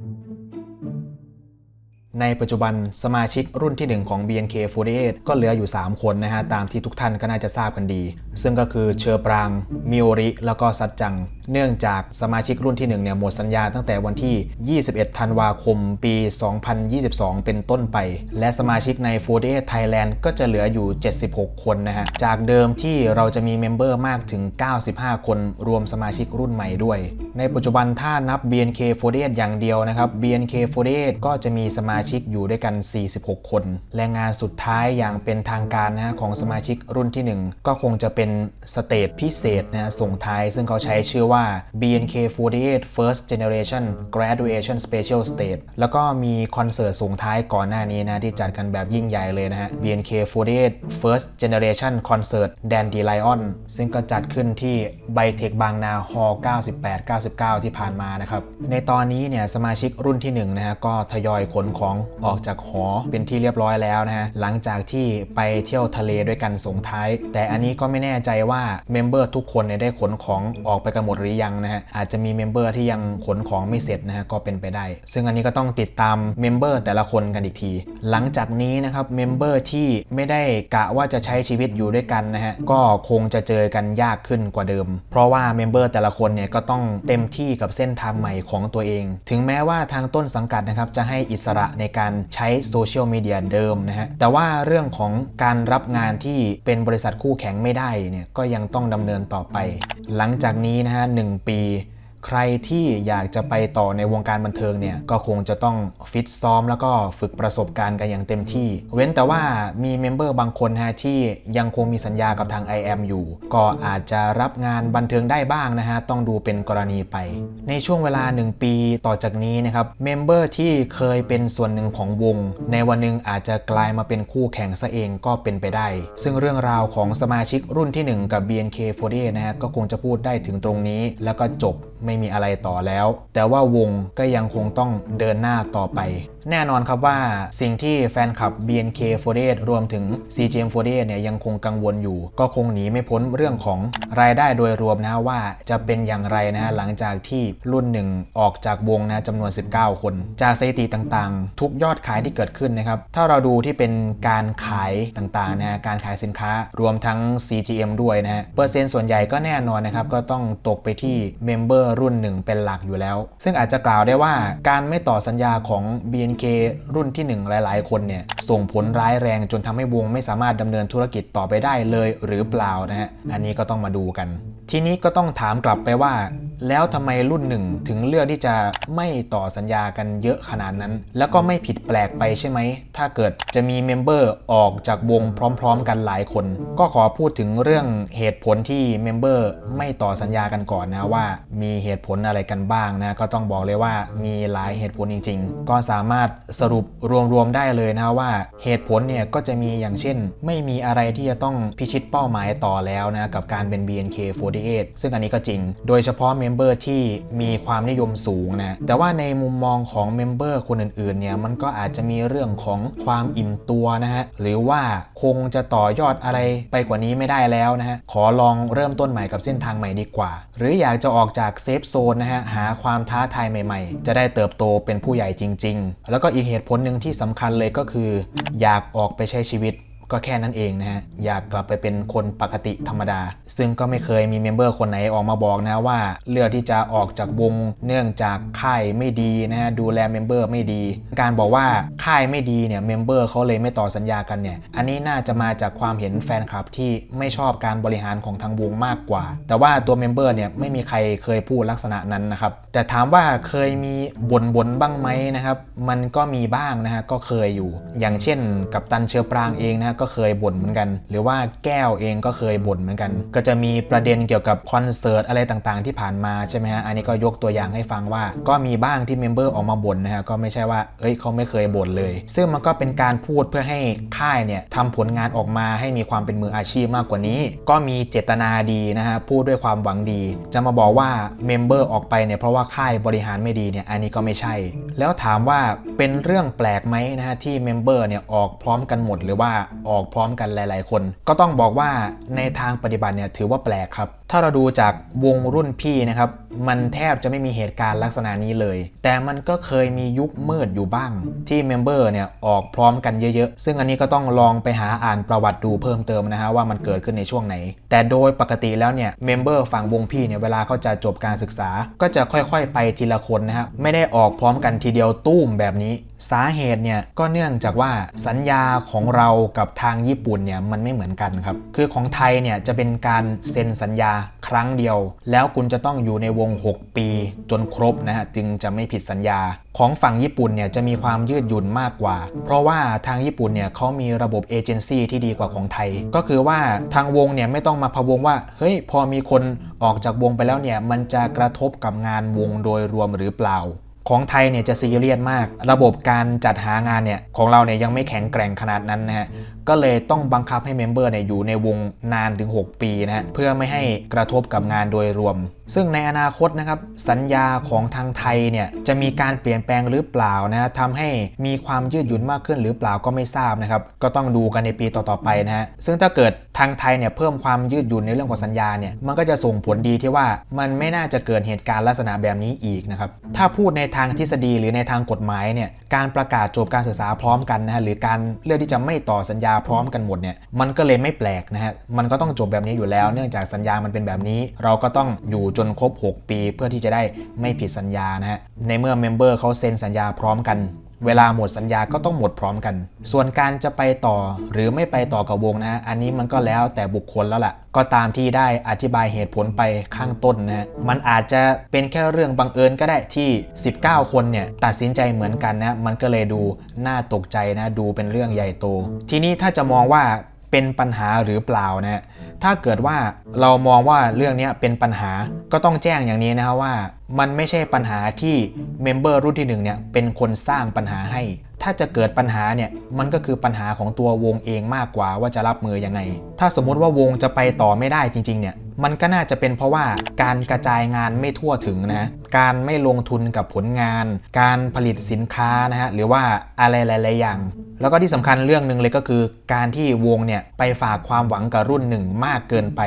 Música ในปัจจุบันสมาชิกรุ่นที่ 1 ของ BNK48 ก็เหลืออยู่ 3 คนนะฮะ ตามที่ทุกท่านก็น่าจะทราบกันดี ซึ่งก็คือเชอปราง มิโอริ แล้วก็ซัดจัง เนื่องจากสมาชิกรุ่นที่ 1 เนี่ยหมดสัญญาตั้งแต่วันที่ 21 ธันวาคม ปี 2022 เป็นต้นไป และสมาชิกใน 48 Thailand ก็จะเหลืออยู่ 76 คนนะฮะ จากเดิมที่เราจะมีเมมเบอร์มากถึง 95 คนรวมสมาชิกรุ่นใหม่ด้วย ในปัจจุบันถ้านับ BNK48 อย่างเดียวนะครับ BNK48 ก็จะมีสมาชิกอยู่ด้วยกัน 46 คนและงานสุดท้ายอย่างเป็นทางการนะฮะของสมาชิกรุ่นที่ 1 ก็คงจะเป็นสเตจพิเศษนะฮะส่งท้าย ซึ่งเขาใช้ชื่อว่า BNK48 First Generation Graduation Special Stage แล้วก็มีคอนเสิร์ตส่งท้ายก่อนหน้านี้นะที่จัดกันแบบยิ่งใหญ่เลยนะฮะ BNK48 First Generation Concert Dandelion ซึ่งก็จัดขึ้นที่ไบเทคบางนาฮอ98-99 ที่ผ่านมานะครับ ในตอนนี้เนี่ยสมาชิกรุ่นที่1นะฮะก็ทยอยขนของออกจากหอเป็นที่เรียบร้อยแล้วนะฮะหลังจากที่ไปเที่ยวทะเลด้วยกันส่งท้าย แต่อันนี้ก็ไม่แน่ใจว่าเมมเบอร์ทุกคนเนี่ยได้ขนของออกไปกันหมดหรือยังนะฮะอาจจะมีเมมเบอร์ที่ยังขนของไม่เสร็จนะฮะก็เป็นไปได้ ซึ่งอันนี้ก็ต้องติดตามเมมเบอร์แต่ละคนกันอีกที หลังจากนี้นะครับเมมเบอร์ที่ไม่ได้กะว่าจะใช้ชีวิตอยู่ด้วยกันนะฮะก็คงจะเจอกันยากขึ้นกว่าเดิม เพราะว่าเมมเบอร์แต่ละคนเนี่ยก็ต้องเต็มที่กับเส้นทางใหม่ของตัวเอง ถึงแม้ว่าทางต้นสังกัดนะครับจะให้อิสระในการใช้โซเชียลมีเดียเดิมนะฮะ แต่ว่าเรื่องของการรับงานที่เป็นบริษัทคู่แข่งไม่ได้เนี่ยก็ยังต้องดำเนินต่อไป หลังจากนี้นะฮะหนึ่งปี ใครที่อยากจะไปต่อในวงการบันเทิงเนี่ยก็คงจะต้องฟิตซ้อมแล้วก็ฝึกประสบการณ์กันอย่างเต็มที่ เว้นแต่ว่ามีเมมเบอร์บางคนฮะที่ยังคงมีสัญญากับทาง IM อยู่ ก็อาจจะรับงานบันเทิงได้บ้างนะฮะต้องดูเป็นกรณีไป ในช่วงเวลา 1 ปีต่อจากนี้นะครับเมมเบอร์ที่เคยเป็นส่วนหนึ่งของวง ในวันหนึ่งอาจจะกลายมาเป็นคู่แข่งซะเองก็เป็นไปได้ ซึ่งเรื่องราวของสมาชิกรุ่นที่ 1 กับ BNK48 นะฮะก็คงจะพูดได้ถึงตรงนี้ แล้วก็จบไม่มีอะไรต่อแล้ว แต่ว่าวงก็ยังคงต้องเดินหน้าต่อไป แน่นอนครับว่าสิ่งที่แฟนคลับ BNK48 รวมถึง CGM48 เนี่ยยังคงกังวลอยู่ ก็คงหนีไม่พ้นเรื่องของรายได้โดยรวมนะว่าจะเป็นอย่างไรนะหลังจากที่รุ่นหนึ่งออกจากวงนะจำนวน 19 คน จากสถิติต่างๆ ทุกยอดขายที่เกิดขึ้นนะครับถ้าเราดูที่เป็นการขายต่างๆนะการขายสินค้ารวมทั้ง CGM ด้วยนะฮะเปอร์เซ็นต์ส่วนใหญ่ก็แน่นอนนะครับก็ต้องตกไปที่เมมเบอร์รุ่นหนึ่งเป็นหลักอยู่แล้ว ซึ่งอาจจะกล่าวได้ว่าการไม่ต่อสัญญาของ BNK รุ่นที่ 1 หลาย ๆ คนเนี่ยส่งผลร้ายแรงจนทำให้วงไม่สามารถดำเนินธุรกิจต่อไปได้เลยหรือเปล่านะฮะอันนี้ก็ต้องมาดูกันทีนี้ก็ต้องถามกลับไปว่า แล้วทำไมรุ่นหนึ่งถึงเลือกที่จะไม่ต่อสัญญากันเยอะขนาดนั้น แล้วก็ไม่ผิดแปลกไปใช่ไหม ถ้าเกิดจะมีเมมเบอร์ออกจากวงพร้อมๆ กันหลายคน ก็ขอพูดถึงเรื่องเหตุผลที่เมมเบอร์ไม่ต่อสัญญากันก่อนนะว่า มีเหตุผลอะไรกันบ้างนะ ก็ต้องบอกเลยว่ามีหลายเหตุผลจริง ๆ ก็สามารถสรุปรวมๆได้เลยนะว่า เหตุผลเนี่ยก็จะมีอย่างเช่น ไม่มีอะไรที่จะต้องพิชิตเป้าหมายต่อแล้วนะกับการเป็น BNK48 ซึ่งอันนี้ก็จริง โดยเฉพาะเมมเบอร์ที่มีความนิยมสูงนะ แต่ว่าในมุมมองของเมมเบอร์คนอื่นๆ เนี่ยมันก็อาจจะมีเรื่องของความอิ่มตัวนะฮะ หรือว่าคงจะต่อยอดอะไรไปกว่านี้ไม่ได้แล้วนะฮะ ขอลองเริ่มต้นใหม่กับเส้นทางใหม่ดีกว่า หรืออยากจะออกจากเซฟโซนนะฮะ หาความท้าทายใหม่ๆ จะได้เติบโตเป็นผู้ใหญ่จริง ๆ แล้วก็อีกเหตุผลหนึ่งที่สำคัญเลยก็คือ อยากออกไปใช้ชีวิต ก็แค่นั้นเองนะฮะ อยากกลับไปเป็นคนปกติธรรมดา ซึ่งก็ไม่เคยมีเมมเบอร์คนไหนออกมาบอกนะว่าเลือกที่จะออกจากวงเนื่องจากค่ายไม่ดีนะฮะดูแลเมมเบอร์ไม่ดี การบอกว่าค่ายไม่ดีเนี่ยเมมเบอร์เขาเลยไม่ต่อสัญญากันเนี่ย อันนี้น่าจะมาจากความเห็นแฟนคลับที่ไม่ชอบการบริหารของทางวงมากกว่า แต่ว่าตัวเมมเบอร์เนี่ยไม่มีใครเคยพูดลักษณะนั้นนะครับ แต่ถามว่าเคยมีบ่นบ่นบ้างไหมนะครับ มันก็มีบ้างนะฮะก็เคยอยู่ อย่างเช่น กับตันเชอปรางเองนะก็เคยบ่นเหมือนกัน หรือว่าแก้วเองก็เคยบ่นเหมือนกัน ก็จะมีประเด็นเกี่ยวกับคอนเสิร์ตอะไรต่างๆ ที่ผ่านมาใช่ไหมฮะอันนี้ก็ยกตัวอย่างให้ฟังว่า ก็มีบ้างที่เมมเบอร์ออกมาบ่นนะฮะก็ไม่ใช่ว่าเอ้ยเขาไม่เคยบ่นเลย ซึ่งมันก็เป็นการพูดเพื่อให้ค่ายเนี่ยทำผลงานออกมาให้มีความเป็นมืออาชีพมากกว่านี้ ก็มีเจตนาดีนะฮะพูดด้วยความหวังดี จะมาบอกว่าเมมเบอร์ออกไปเนี่ยเพราะว่าค่ายบริหารไม่ดีเนี่ยอันนี้ก็ไม่ใช่ แล้วถามว่าเป็นเรื่องแปลกไหมนะฮะที่เมมเบอร์เนี่ยออกพร้อมกันหมดหรือว่าออกพร้อมกันหลาย ๆ คน ก็ต้องบอกว่าในทางปฏิบัติเนี่ยถือว่าแปลกครับถ้าเราดูจากวงรุ่นพี่นะครับ มันแทบจะไม่มีเหตุการณ์ลักษณะนี้เลย แต่มันก็เคยมียุคมืดอยู่บ้าง ที่เมมเบอร์เนี่ยออกพร้อมกันเยอะๆ ซึ่งอันนี้ก็ต้องลองไปหาอ่านประวัติดูเพิ่มเติมนะฮะว่ามันเกิดขึ้นในช่วงไหน แต่โดยปกติแล้วเนี่ยเมมเบอร์ฝั่งวงพี่เนี่ยเวลาเขาจะจบการศึกษา ก็จะค่อยๆ ไปทีละคนนะฮะไม่ได้ออกพร้อมกันทีเดียวตุ้มแบบนี้ สาเหตุเนี่ยก็เนื่องจากว่าสัญญาของเรากับทางญี่ปุ่นเนี่ยมันไม่เหมือนกันครับคือของไทยเนี่ยจะเป็นการเซ็นสัญญาครั้งเดียว แล้วคุณจะต้องอยู่ในวง 6 ปี จนครบนะฮะจึงจะไม่ผิดสัญญา ของฝั่งญี่ปุ่นเนี่ยจะมีความยืดหยุ่นมากกว่า เพราะว่าทางญี่ปุ่นเนี่ยเขามีระบบเอเจนซี่ที่ดีกว่าของไทย ก็คือว่าทางวงเนี่ยไม่ต้องมาพะวงว่าเฮ้ยพอมีคนออกจากวงไปแล้วเนี่ยมันจะกระทบกับงานวงโดยรวมหรือเปล่า ของไทยเนี่ยจะซีเรียสมาก ระบบการจัดหางานเนี่ยของเราเนี่ยยังไม่แข็งแกร่งขนาดนั้นนะฮะก็เลยต้องบังคับให้เมมเบอร์เนี่ยอยู่ในวงนานถึง 6 ปีนะฮะเพื่อไม่ให้กระทบกับงานโดยรวมซึ่งในอนาคตนะครับสัญญาของทางไทยเนี่ยจะมีการเปลี่ยนแปลงหรือเปล่านะทำให้มีความยืดหยุ่นมากขึ้นหรือเปล่าก็ไม่ทราบนะครับก็ต้องดูกันในปีต่อๆไปนะฮะซึ่งถ้าเกิดทางไทยเนี่ยเพิ่มความยืดหยุ่นในเรื่องของสัญญาเนี่ยมันก็จะส่งผลดีที่ว่ามันไม่น่าจะเกิดเหตุการณ์ลักษณะแบบนี้อีกนะครับถ้าพูดในทางทฤษฎีหรือในทางกฎหมายเนี่ย การประกาศจบการศึกษาพร้อมกันนะฮะหรือการเลือกที่จะไม่ต่อสัญญาพร้อมกันหมดเนี่ยมันก็เลยไม่แปลกนะฮะมันก็ต้องจบแบบนี้อยู่แล้ว เนื่องจากสัญญามันเป็นแบบนี้ เราก็ต้องอยู่จนครบ 6 ปี เพื่อที่จะได้ไม่ผิดสัญญานะฮะในเมื่อเมมเบอร์เขาเซ็นสัญญาพร้อมกัน เวลาหมดสัญญาก็ต้องหมดพร้อมกัน ส่วนการจะไปต่อหรือไม่ไปต่อกับวงนะ อันนี้มันก็แล้วแต่บุคคลแล้วล่ะ ก็ตามที่ได้อธิบายเหตุผลไปข้างต้นนะฮะมันอาจจะเป็นแค่เรื่องบังเอิญก็ได้ที่ 19 คนเนี่ยตัดสินใจเหมือนกันนะ มันก็เลยดูน่าตกใจนะ ดูเป็นเรื่องใหญ่โต ทีนี้ถ้าจะมองว่าเป็นปัญหาหรือเปล่านะ ถ้าเกิดว่าเรามองว่าเรื่องนี้เป็นปัญหาก็ต้องแจ้งอย่างนี้นะครับว่า มันไม่ใช่ปัญหาที่เมมเบอร์รุ่นที่หนึ่งเนี่ยเป็นคนสร้างปัญหาให้ ถ้าจะเกิดปัญหาเนี่ยมันก็คือปัญหาของตัววงเองมากกว่าว่าจะรับมือยังไง ถ้าสมมุติว่าวงจะไปต่อไม่ได้จริงๆเนี่ย มันก็น่าจะเป็นเพราะว่าการกระจายงานไม่ทั่วถึงนะการไม่ลงทุนกับผลงาน การผลิตสินค้านะฮะหรือว่าอะไรหลายๆอย่าง แล้วก็ที่สำคัญเรื่องหนึ่งเลยก็คือ การที่วงเนี่ยไปฝากความหวังกับรุ่นหนึ่งมากเกินไป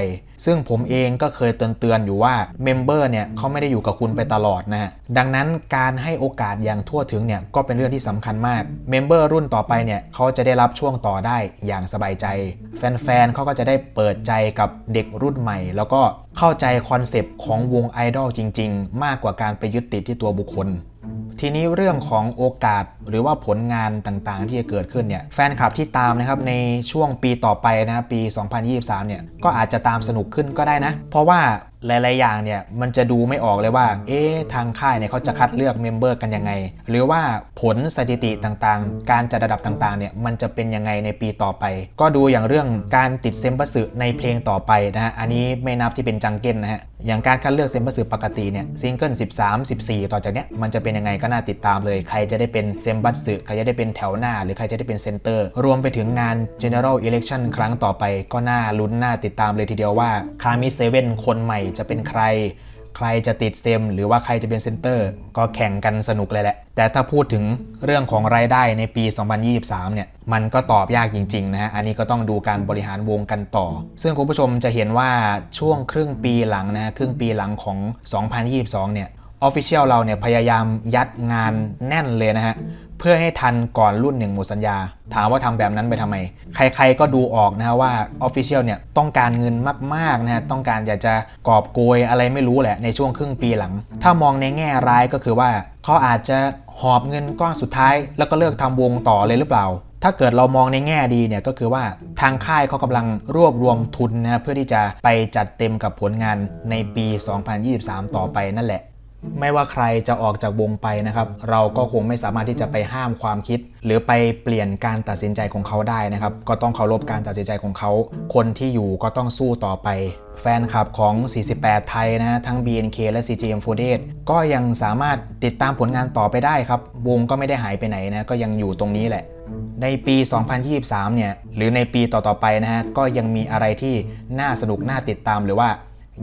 ซึ่งผมเองก็เคยเตือนๆอยู่ว่าเมมเบอร์เนี่ยเขาไม่ได้อยู่กับคุณไปตลอดนะฮะดังนั้นการให้โอกาสอย่างทั่วถึงเนี่ยก็เป็นเรื่องที่สำคัญมากเมมเบอร์รุ่นต่อไปเนี่ยเขาจะได้รับช่วงต่อได้อย่างสบายใจ แฟนๆเขาก็จะได้เปิดใจกับเด็กรุ่นใหม่ แล้วก็เข้าใจคอนเซปต์ของวงไอดอลจริง ๆ มากกว่าการไปยึดติดที่ตัวบุคคล ทีนี้เรื่องของโอกาสหรือว่าผลงานต่างๆ ที่จะเกิดขึ้นเนี่ยแฟนคลับที่ตามนะครับในช่วงปีต่อไปนะครับปี 2023 เนี่ยก็อาจจะตามสนุกขึ้นก็ได้นะ เพราะว่า หลาย ๆ อย่างเนี่ยมันจะดูไม่ออกเลยว่า เอ๊ะทางค่ายเนี่ยเขาจะคัดเลือกเมมเบอร์กันยังไง หรือว่าผลสถิติต่างๆ การจัดระดับต่าง ๆ เนี่ยมันจะเป็นยังไงในปีต่อไป ก็ดูอย่างเรื่องการติดเซมบัสึในเพลงต่อไปนะฮะ อันนี้ไม่นับที่เป็นจังเก้นนะฮะ อย่างการคัดเลือกเซมบัสึปกติเนี่ยซิงเกิล13 14 ต่อจากเนี้ยมันจะเป็นยังไงก็น่าติดตามเลย ใครจะได้เป็นเซมบัสึใครจะได้เป็นแถวหน้า หรือใครจะได้เป็นเซนเตอร์ รวมไปถึงงาน general election ครั้งต่อไป ก็น่าลุ้นน่าติดตามเลยทีเดียวว่าคามิเซเว่นคนใหม่จะเป็นใคร ใครจะติดเซมหรือว่าใครจะเป็นเซนเตอร์ ก็แข่งกันสนุกเลยแหละ แต่ถ้าพูดถึงเรื่องของรายได้ในปี 2023 เนี่ย มันก็ตอบยากจริงๆนะฮะ อันนี้ก็ต้องดูการบริหารวงกันต่อ ซึ่งคุณผู้ชมจะเห็นว่าช่วงครึ่งปีหลังนะครึ่งปีหลังของ 2022 เนี่ย Official เราเนี่ยพยายามยัดงานแน่นเลยนะฮะ เพื่อให้ทันก่อนรุ่นหนึ่งหมดสัญญา ถามว่าทำแบบนั้นไปทำไม ใครๆก็ดูออกนะฮะว่า Official เนี่ยต้องการเงินมากๆนะฮะต้องการอยากจะกอบโกยอะไรไม่รู้แหละในช่วงครึ่งปีหลัง ถ้ามองในแง่ร้ายก็คือว่าเขาอาจจะหอบเงินก้อนสุดท้าย แล้วก็เลิกทำวงต่อเลยหรือเปล่าถ้าเกิดเรามองในแง่ดีเนี่ยก็คือว่าทางค่ายเขากำลังรวบรวมทุนนะเพื่อที่จะไปจัดเต็มกับผลงานในปี 2023 ต่อไปนั่นแหละ ไม่ว่าใครจะออกจากวงไปนะครับ เราก็คงไม่สามารถที่จะไปห้ามความคิด หรือไปเปลี่ยนการตัดสินใจของเขาได้นะครับ ก็ต้องเคารพการตัดสินใจของเขา คนที่อยู่ก็ต้องสู้ต่อไป แฟนคลับของ 48 ไทยนะทั้ง BNK และ CGM48 ก็ยังสามารถติดตามผลงานต่อไปได้ครับ วงก็ไม่ได้หายไปไหนนะก็ยังอยู่ตรงนี้แหละ ในปี 2023 เนี่ยหรือในปีต่อๆไปนะฮะก็ยังมีอะไรที่น่าสนุกน่าติดตามหรือว่า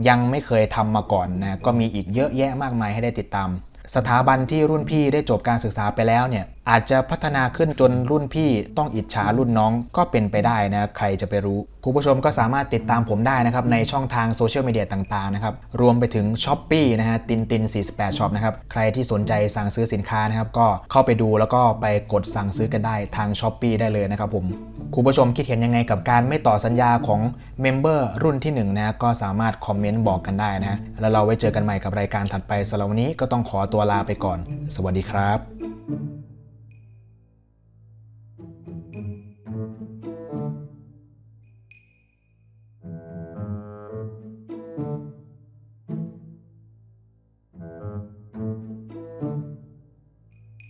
ยังไม่เคยทำมาก่อนนะก็มีอีกเยอะแยะมากมายให้ได้ติดตาม สถาบันที่รุ่นพี่ได้จบการศึกษาไปแล้วเนี่ย อาจจะพัฒนาขึ้นจนรุ่นพี่ต้องอิจฉารุ่นน้องก็เป็นไปได้นะ ใครจะไปรู้ คุณผู้ชมก็สามารถติดตามผมได้นะครับ ในช่องทางโซเชียลมีเดียต่างๆนะครับ รวมไปถึง s h อ p e e นะฮะตินติน48ช็อปนะครับ ใครที่สนใจสั่งซื้อสินค้านะครับ ก็เข้าไปดูแล้วก็ไปกดสั่งซื้อกันได้ทาง s h อ p e e ได้เลยนะครับผมคุณผู้ชมคิดเห็นยังไงกับการไม่ต่อสัญญาของเมมเบอร์รุ่นที่1นะก็สามารถคอมเมนต์บอกกันได้นะแล้วเราไว้เจอกันใหม่กับรายการถัดไปสำหรับวันนี้ก็ต้องขอตัวลาไปก่อน สวัสดีครับ